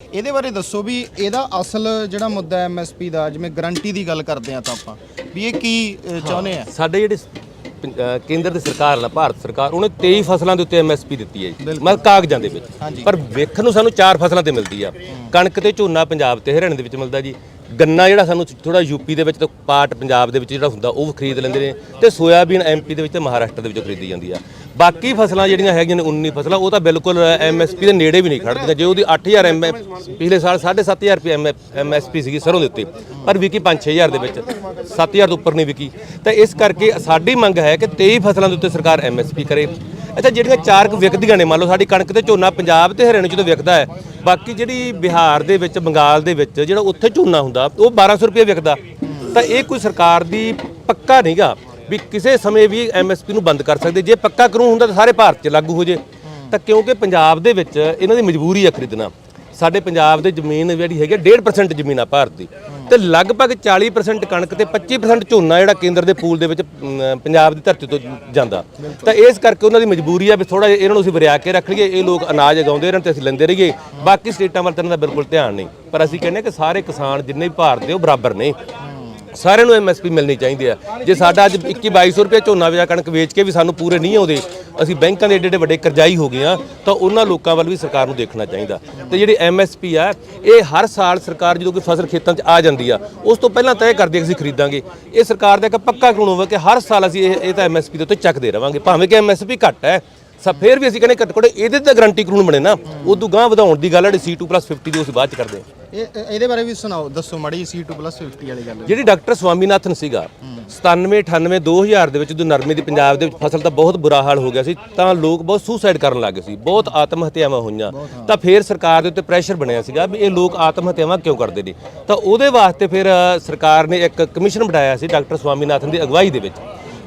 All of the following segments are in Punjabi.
ਇਹਦੇ ਬਾਰੇ ਦੱਸੋ ਵੀ ਇਹਦਾ ਅਸਲ ਜਿਹੜਾ ਮੁੱਦਾ ਐਮਐਸਪੀ ਦਾ ਜਿਵੇਂ ਗਾਰੰਟੀ ਦੀ ਗੱਲ ਕਰਦੇ ਆ ਤਾਂ ਆਪਾਂ ਵੀ ਇਹ ਕੀ ਅ, ਚਾਹੁੰਦੇ ਆ? ਸਾਡੇ ਜਿਹੜੇ ਸ- ਪੰ- ਅਹ ਕੇਂਦਰ ਦੀ ਸਰਕਾਰ ਹੈ ਭਾਰਤ ਸਰਕਾਰ ਉਹਨੇ 23 ਫਸਲਾਂ ਦੇ ਉੱਤੇ ਐਮਐਸਪੀ ਦਿੱਤੀ ਹੈ ਜੀ। ਮਤਲਬ ਕਾਗਜ਼ਾਂ ਦੇ ਵਿੱਚ। ਹਾਂਜੀ। ਪਰ ਵੇਖਣ ਨੂੰ ਸਾਨੂੰ ਚਾਰ ਫਸਲਾਂ ਤੇ ਮਿਲਦੀ ਆ। ਕਣਕ ਤੇ ਝੋਨਾ ਪੰਜਾਬ ਤੇ ਹਰਿਆਣੇ ਦੇ ਵਿੱਚ ਮਿਲਦਾ ਜੀ। ਗੰਨਾ ਜਿਹੜਾ ਸਾਨੂੰ ਥੋੜਾ ਯੂਪੀ ਦੇ ਵਿੱਚ ਤੇ ਪਾਟ ਪੰਜਾਬ ਦੇ ਵਿੱਚ ਜਿਹੜਾ ਹੁੰਦਾ ਉਹ ਖਰੀਦ ਲੈਂਦੇ ਨੇ ਤੇ ਸੋਇਆਬੀਨ ਐਮਪੀ ਦੇ ਵਿੱਚ ਤੇ ਮਹਾਰਾਸ਼ਟਰ ਦੇ ਵਿੱਚੋਂ ਖਰੀਦੀ ਜਾਂਦੀ ਆ। ਬਾਕੀ ਫਸਲਾਂ ਜਿਹੜੀਆਂ ਹੈਗੀਆਂ ਨੇ 19 ਫਸਲਾਂ, ਉਹ ਤਾਂ ਬਿਲਕੁਲ ਐਮਐਸਪੀ ਦੇ ਨੇੜੇ ਵੀ ਨਹੀਂ ਖੜਦੀਆਂ। ਜੇ ਉਹਦੀ 8000 ਐਮ ਪਿਛਲੇ ਸਾਲ 7500 ਰੁਪਏ ਐਮਐਸਪੀ ਸੀਗੀ ਸਰੋਂ ਦੇ ਉੱਤੇ, ਪਰ ਵਿਕੀ 5-6000 ਦੇ ਵਿੱਚ 7000 ਤੋਂ ਉੱਪਰ ਨਹੀਂ ਵਿਕੀ। ਤਾਂ ਇਸ ਕਰਕੇ ਸਾਡੀ ਮੰਗ ਹੈ ਕਿ 23 ਫਸਲਾਂ ਦੇ ਉੱਤੇ ਸਰਕਾਰ ਐਮਐਸਪੀ ਕਰੇ। ਅੱਛਾ, ਜਿਹੜੀਆਂ ਚਾਰ ਕੁ ਵਿਕਦੀਆਂ ਨੇ, ਮੰਨ ਲਓ ਸਾਡੀ ਕਣਕ ਤੇ ਝੋਨਾ, ਪੰਜਾਬ ਤੇ ਹਰਿਆਣੇ ਚ ਤਾਂ ਵਿਕਦਾ ਹੈ। ਬਾਕੀ ਜਿਹੜੀ ਬਿਹਾਰ ਦੇ ਵਿੱਚ, ਬੰਗਾਲ ਦੇ ਵਿੱਚ ਜਿਹੜਾ ਉੱਥੇ ਝੋਨਾ ਹੁੰਦਾ, ਉਹ 1200 ਰੁਪਏ ਵਿਕਦਾ। ਤਾਂ ਇਹ ਕੋਈ ਸਰਕਾਰ ਦੀ ਪੱਕਾ ਨਹੀਂਗਾ ਵੀ ਕਿਸੇ ਸਮੇਂ ਵੀ ਐਮਐਸਪੀ ਨੂੰ ਬੰਦ ਕਰ ਸਕਦੇ। ਜੇ ਪੱਕਾ ਕਾਨੂੰਨ ਹੁੰਦਾ ਤਾਂ ਸਾਰੇ ਭਾਰਤ 'ਚ ਲਾਗੂ ਹੋ ਜੇ। ਤਾਂ ਕਿਉਂਕਿ ਪੰਜਾਬ ਦੇ ਵਿੱਚ ਇਹਨਾਂ ਦੀ ਮਜਬੂਰੀ ਆ ਖਰੀਦਣਾ। ਸਾਡੇ ਪੰਜਾਬ ਦੇ ਜ਼ਮੀਨ ਜਿਹੜੀ ਹੈਗੀ ਆ, 1.5% ਜ਼ਮੀਨ ਆ ਭਾਰਤ ਦੀ। ਤੇ ਲਗਭਗ 40% ਕਣਕ ਤੇ 25% ਝੋਨਾ ਜਿਹੜਾ ਕੇਂਦਰ ਦੇ ਪੂਲ ਦੇ ਵਿੱਚ ਪੰਜਾਬ ਦੀ ਧਰਤੀ ਤੋਂ ਜਾਂਦਾ। ਤਾਂ ਇਸ ਕਰਕੇ ਉਹਨਾਂ ਦੀ ਮਜਬੂਰੀ ਆ ਵੀ ਥੋੜਾ ਇਹਨਾਂ ਨੂੰ ਅਸੀਂ ਵਰਿਆ ਕੇ ਰੱਖ ਲਈਏ ਇਹ ਲੋਕ ਅਨਾਜ ਉਗਾਉਂਦੇ ਰਹਿਣ ਤੇ ਅਸੀਂ ਲੈਂਦੇ ਰਹੀਏ। ਬਾਕੀ ਸਟੇਟਾਂ ਵੱਲ ਤਾਂ ਇਹਨਾਂ ਦਾ ਬਿਲਕੁਲ ਧਿਆਨ ਨਹੀਂ। ਪਰ ਅਸੀਂ ਕਹਿੰਦੇ ਕਿ ਸਾਰੇ ਕਿਸਾਨ ਜਿੰਨੇ ਵੀ ਭਾਰਤ ਦੇ ਉਹ ਬਰਾਬਰ ਨੇ। ਸਾਰਿਆਂ ਨੂੰ ਐਮਐਸਪੀ ਮਿਲਣੀ ਚਾਹੀਦੀ ਆ। ਜੇ ਸਾਡਾ ਅੱਜ 21 2200 ਰੁਪਏ ਝੋਨਾ ਵਿਆ ਕਣਕ ਵੇਚ ਕੇ ਵੀ ਸਾਨੂੰ ਪੂਰੇ ਨਹੀਂ ਆਉਂਦੇ ਅਸੀਂ ਬੈਂਕਾਂ ਦੇ ਏਡੇ ਏਡੇ ਵੱਡੇ ਕਰਜ਼ਾਈ ਹੋ ਗਏ ਆ ਤਾਂ ਉਹਨਾਂ ਲੋਕਾਂ ਵੱਲ ਵੀ ਸਰਕਾਰ ਨੂੰ ਦੇਖਣਾ ਚਾਹੀਦਾ। ਤੇ ਜਿਹੜੀ ਐਮਐਸਪੀ ਆ, ਇਹ ਹਰ ਸਾਲ ਸਰਕਾਰ ਜਦੋਂ ਕੋਈ ਫਸਲ ਖੇਤਾਂ 'ਚ ਆ ਜਾਂਦੀ ਆ, ਉਸ ਤੋਂ ਪਹਿਲਾਂ ਤੈਅ ਕਰਦੀ ਕਿ ਅਸੀਂ ਖਰੀਦਾਂਗੇ। ਇਹ ਸਰਕਾਰ ਦਾ ਇੱਕ ਪੱਕਾ ਕਾਨੂੰਨ ਹੋਵੇ ਕਿ ਹਰ ਸਾਲ ਅਸੀਂ ਇਹ ਇਹ ਤਾਂ ਐਮਐਸਪੀ ਦੇ ਉੱਤੇ ਚੱਕਦੇ ਰਵਾਂਗੇ। ਭਾਵੇਂ ਕਿ ਐਮਐਸਪੀ ਘੱਟ ਹੈ, ਸਾ ਫੇਰ ਵੀ ਅਸੀਂ ਕਹਿੰਦੇ ਘੱਟ ਘੱਟ ਇਹਦੇ ਤੇ ਗਰੰਟੀ ਕਾਨੂੰਨ ਬਣੇ ਨਾ। ਉਦੋਂ ਗਾਂ ਵਧਾਉਣ ਦੀ ਗੱਲ ਹੈ ਜਿਹੜੀ C2+50 ਦੀ ਉਹ ਅਸੀਂ ਬਾਅਦ ਚ ਕਰਦੇ ਹਾਂ। ਇਹ ਇਹ- ਇਹਦੇ ਬਾਰੇ ਵੀ ਸੁਣਾਓ ਦੱਸੋ ਮਾੜੀ C2+50 ਵਾਲੀ ਗੱਲ। ਜਿਹੜੀ ਡਾਕਟਰ ਸਵਾਮੀਨਾਥਨ ਸੀਗਾ 97 98 2000 ਦੇ ਵਿੱਚ ਜਦੋਂ ਨਰਮੇ ਦੀ ਪੰਜਾਬ ਦੇ ਵਿੱਚ ਫਸਲ ਦਾ ਬਹੁਤ ਬੁਰਾ ਹਾਲ ਹੋ ਗਿਆ ਸੀ ਤਾਂ ਲੋਕ ਬਹੁਤ ਸੁਸਾਈਡ ਕਰਨ ਲੱਗੇ ਸੀ ਬਹੁਤ ਆਤਮ ਹੱਤਿਆਵਾਂ ਹੋਈਆਂ। ਤਾਂ ਫਿਰ ਸਰਕਾਰ ਦੇ ਉੱਤੇ ਪ੍ਰੈਸ਼ਰ ਬਣਿਆ ਸੀਗਾ ਵੀ ਇਹ ਲੋਕ ਆਤਮ ਹੱਤਿਆਵਾਂ ਕਿਉਂ ਕਰਦੇ ਨੇ। ਤਾਂ ਉਹਦੇ ਵਾਸਤੇ ਫਿਰ ਅ, ਸਰਕਾਰ ਨੇ ਇੱਕ ਕਮਿਸ਼ਨ ਬਣਾਇਆ ਸੀ ਡਾਕਟਰ ਸਵਾਮੀਨਾਥਨ ਦੀ ਅਗਵਾਈ ਦੇ ਵਿੱਚ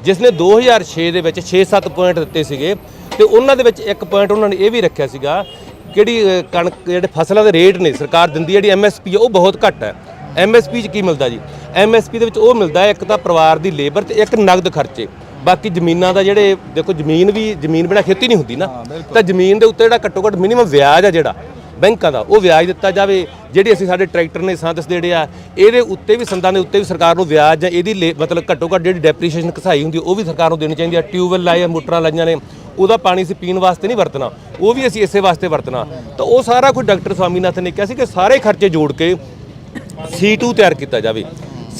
ਜਿਸ ਨੇ 2006 ਦੇ ਵਿੱਚ 6-7 ਪੁਆਇੰਟ ਦਿੱਤੇ ਸੀਗੇ ਤੇ ਉਹਨਾਂ ਦੇ ਵਿੱਚ ਇੱਕ ਪੁਆਇੰਟ ਉਹਨਾਂ ਨੇ ਇਹ ਵੀ ਰੱਖਿਆ ਸੀਗਾ ਕਿਹੜੀ ਕਣਕ ਜਿਹੜੇ ਫਸਲਾਂ ਦੇ ਰੇਟ ਨੇ ਸਰਕਾਰ ਦਿੰਦੀ ਜਿਹੜੀ ਐਮਐਸਪੀ ਉਹ ਬਹੁਤ ਘੱਟ ਹੈ। ਐਮਐਸਪੀ 'ਚ ਕੀ ਮਿਲਦਾ ਜੀ? ਐਮਐਸਪੀ ਦੇ ਵਿੱਚ ਉਹ ਮਿਲਦਾ ਇੱਕ ਤਾਂ ਪਰਿਵਾਰ ਦੀ ਲੇਬਰ ਤੇ ਇੱਕ ਨਗਦ ਖਰਚੇ। ਬਾਕੀ ਜ਼ਮੀਨਾਂ ਦਾ ਜਿਹੜੇ ਦੇਖੋ ਜ਼ਮੀਨ ਵੀ ਜ਼ਮੀਨ ਬਿਨਾ ਖੇਤੀ ਨਹੀਂ ਹੁੰਦੀ ਨਾ। ਤਾਂ ਜ਼ਮੀਨ ਦੇ ਉੱਤੇ ਜਿਹੜਾ ਘੱਟੋ ਘੱਟ ਮਿਨੀਮਮ ਵਿਆਜ ਆ ਜਿਹੜਾ ਬੈਂਕਾਂ ਦਾ, ਉਹ ਵਿਆਜ ਦਿੱਤਾ ਜਾਵੇ, ਜਿਹੜੀ ਅਸੀਂ ਸਾਡੇ ਟਰੈਕਟਰ ਨੇ ਸੰਦਸ ਜਿਹੜੇ ਆ, ਇਹਦੇ ਉੱਤੇ ਵੀ, ਸੰਦਾਂ ਦੇ ਉੱਤੇ ਵੀ ਸਰਕਾਰ ਨੂੰ ਵਿਆਜ ਜਾਂ ਇਹਦੀ ਲੇ- ਮਤਲਬ ਘੱਟੋ ਘੱਟ ਜਿਹੜੀ ਡੈਪਰੀਸ਼ੀਏਸ਼ਨ ਘਸਾਈ ਹੁੰਦੀ, ਉਹ ਵੀ ਸਰਕਾਰ ਨੂੰ ਦੇਣੀ ਚਾਹੀਦੀ ਆ। ਟਿਊਬਵੈਲ ਲਾਏ ਮੋਟਰਾਂ ਲਾਈਆਂ ਨੇ, ਉਹਦਾ ਪਾਣੀ ਅਸੀਂ ਪੀਣ ਵਾਸਤੇ ਨਹੀਂ ਵਰਤਣਾ, ਉਹ ਵੀ ਅਸੀਂ ਇਸੇ ਵਾਸਤੇ ਵਰਤਣਾ। ਤਾਂ ਉਹ ਸਾਰਾ ਕੁਝ ਡਾਕਟਰ ਸਵਾਮੀਨਾਥਨ ਨੇ ਕਿਹਾ ਸੀ ਕਿ ਸਾਰੇ ਖਰਚੇ ਜੋੜ ਕੇ C2 ਤਿਆਰ ਕੀਤਾ ਜਾਵੇ।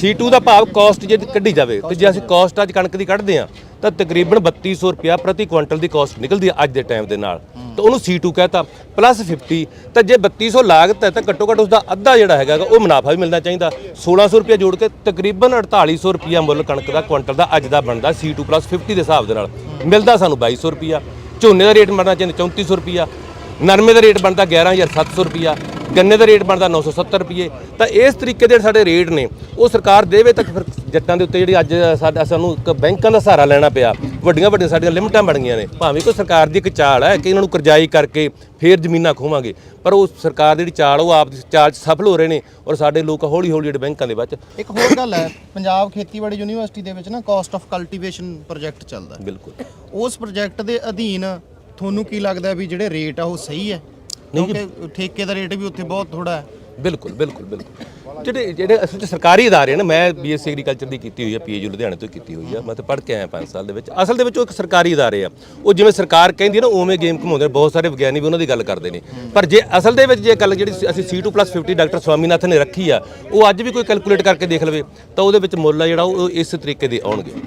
C2 ਦਾ ਭਾਵ ਕਾਸਟ ਜੇ ਕੱਢੀ ਜਾਵੇ ਤੇ ਜੇ ਅਸੀਂ ਕਾਸਟ ਅੱਜ ਕਣਕ ਦੀ ਕੱਢਦੇ ਆ ਤਾਂ ਤਕਰੀਬਨ 3200 ਰੁਪਿਆ ਪ੍ਰਤੀ ਕੁਇੰਟਲ ਦੀ ਕਾਸਟ ਨਿਕਲਦੀ ਹੈ ਅੱਜ ਦੇ ਟਾਈਮ ਦੇ ਨਾਲ। ਤਾਂ ਉਹਨੂੰ C2 ਕਹਤਾ ਪਲੱਸ 50 ਤਾਂ ਜੇ 3200 ਲਾਗਤ ਹੈ ਤਾਂ ਘੱਟੋ ਘੱਟ ਉਸਦਾ ਅੱਧਾ ਜਿਹੜਾ ਹੈਗਾ ਉਹ ਮੁਨਾਫਾ ਵੀ ਮਿਲਣਾ ਚਾਹੀਦਾ। 1600 ਰੁਪਿਆ ਜੋੜ ਕੇ ਤਕਰੀਬਨ 4800 ਰੁਪਿਆ ਮੁੱਲ ਕਣਕ ਦਾ ਕੁਇੰਟਲ ਦਾ ਅੱਜ ਦਾ ਬਣਦਾ C2 50 ਦੇ ਹਿਸਾਬ ਦੇ ਨਾਲ। ਮਿਲਦਾ ਸਾਨੂੰ 2200 ਰੁਪਿਆ ਝੋਨੇ ਦਾ ਰੇਟ ਬਣਨਾ ਚਾਹੀਦਾ 3400 ਰੁਪਿਆ ਨਰਮੇ ਦਾ ਰੇਟ ਬਣਦਾ 11700 ਰੁਪਿਆ ਗੰਨੇ ਦਾ ਰੇਟ ਬਣਦਾ 970 ਰੁਪਏ ਤਾਂ ਇਸ ਤਰੀਕੇ ਦੇ ਸਾਡੇ ਰੇਟ ਨੇ ਉਹ ਸਰਕਾਰ ਦੇਵੇ ਤਾਂ ਫਿਰ ਜੱਟਾਂ ਦੇ ਉੱਤੇ ਜਿਹੜੀ ਅੱਜ ਸਾਡਾ ਸਾਨੂੰ ਇੱਕ ਬੈਂਕਾਂ ਦਾ ਸਹਾਰਾ ਲੈਣਾ ਪਿਆ। ਵੱਡੀਆਂ ਵੱਡੀਆਂ ਸਾਡੀਆਂ ਲਿਮਟਾਂ ਬਣ ਗਈਆਂ ਨੇ। ਭਾਵੇਂ ਕੋਈ ਸਰਕਾਰ ਦੀ ਇੱਕ ਚਾਲ ਹੈ ਕਿ ਇਹਨਾਂ ਨੂੰ ਕਰਜ਼ਾਈ ਕਰਕੇ ਫੇਰ ਜ਼ਮੀਨਾਂ ਖੋਵਾਂਗੇ ਪਰ ਉਹ ਸਰਕਾਰ ਦੀ ਜਿਹੜੀ ਚਾਲ ਉਹ ਆਪ ਦੀ ਚਾਲ 'ਚ ਸਫਲ ਹੋ ਰਹੇ ਨੇ ਔਰ ਸਾਡੇ ਲੋਕ ਹੌਲੀ ਹੌਲੀ ਜਿਹੜੇ ਬੈਂਕਾਂ ਦੇ ਵਿੱਚ ਇੱਕ ਹੋਰ ਗੱਲ ਹੈ ਪੰਜਾਬ ਖੇਤੀਬਾੜੀ ਯੂਨੀਵਰਸਿਟੀ ਦੇ ਵਿੱਚ ਨਾ ਕਾਸਟ ਆਫ ਕਲਟੀਵੇਸ਼ਨ ਪ੍ਰੋਜੈਕਟ ਚੱਲਦਾ। ਬਿਲਕੁਲ। ਉਸ ਪ੍ਰੋਜੈਕਟ ਦੇ ਅਧੀਨ ਤੁਹਾਨੂੰ ਕੀ ਲੱਗਦਾ ਵੀ ਜਿਹੜੇ ਰੇਟ ਆ ਉਹ ਸਹੀ ਹੈ? ਕਿਉਂਕਿ ਠੇਕੇ ਦਾ ਰੇਟ ਵੀ ਉੱਥੇ ਬਹੁਤ ਥੋੜਾ ਹੈ ਬਿਲਕੁਲ ਬਿਲਕੁਲ ਬਿਲਕੁਲ ਜਿਹੜੇ ਜਿਹੜੇ ਅਸਲ ਚ ਸਰਕਾਰੀ ادارے ਨੇ ਮੈਂ ਬੀਐਸਸੀ ਐਗਰੀਕਲਚਰ ਦੀ ਕੀਤੀ ਹੋਈ ਹੈ ਪੀਏਯੂ ਲੁਧਿਆਣੇ ਤੋਂ ਕੀਤੀ ਹੋਈ ਹੈ ਮੈਂ ਤਾਂ ਪੜ੍ਹ ਕੇ ਆਇਆ 5 ਸਾਲ ਦੇ ਵਿੱਚ ਅਸਲ ਦੇ ਵਿੱਚ ਉਹ ਇੱਕ ਸਰਕਾਰੀ ادارے ਆ ਉਹ ਜਿਵੇਂ ਸਰਕਾਰ ਕਹਿੰਦੀ ਹੈ ਨਾ ਉਵੇਂ ਗੇਮ ਘਮਾਉਂਦੇ ਨੇ ਬਹੁਤ ਸਾਰੇ ਵਿਗਿਆਨੀ ਵੀ ਉਹਨਾਂ ਦੀ ਗੱਲ ਕਰਦੇ ਨੇ ਪਰ ਜੇ ਅਸਲ ਦੇ ਵਿੱਚ ਜੇ ਗੱਲ ਜਿਹੜੀ ਅਸੀਂ C2+50 ਡਾਕਟਰ ਸਵਾਮੀਨਾਥਨ ਨੇ ਰੱਖੀ ਆ ਉਹ ਅੱਜ ਵੀ ਕੋਈ ਕੈਲਕੂਲੇਟ ਕਰਕੇ ਦੇਖ ਲਵੇ ਤਾਂ ਉਹਦੇ ਵਿੱਚ ਮੁੱਲ ਆ ਜਿਹੜਾ ਉਹ ਇਸ ਤਰੀਕੇ ਦੇ ਆਉਣਗੇ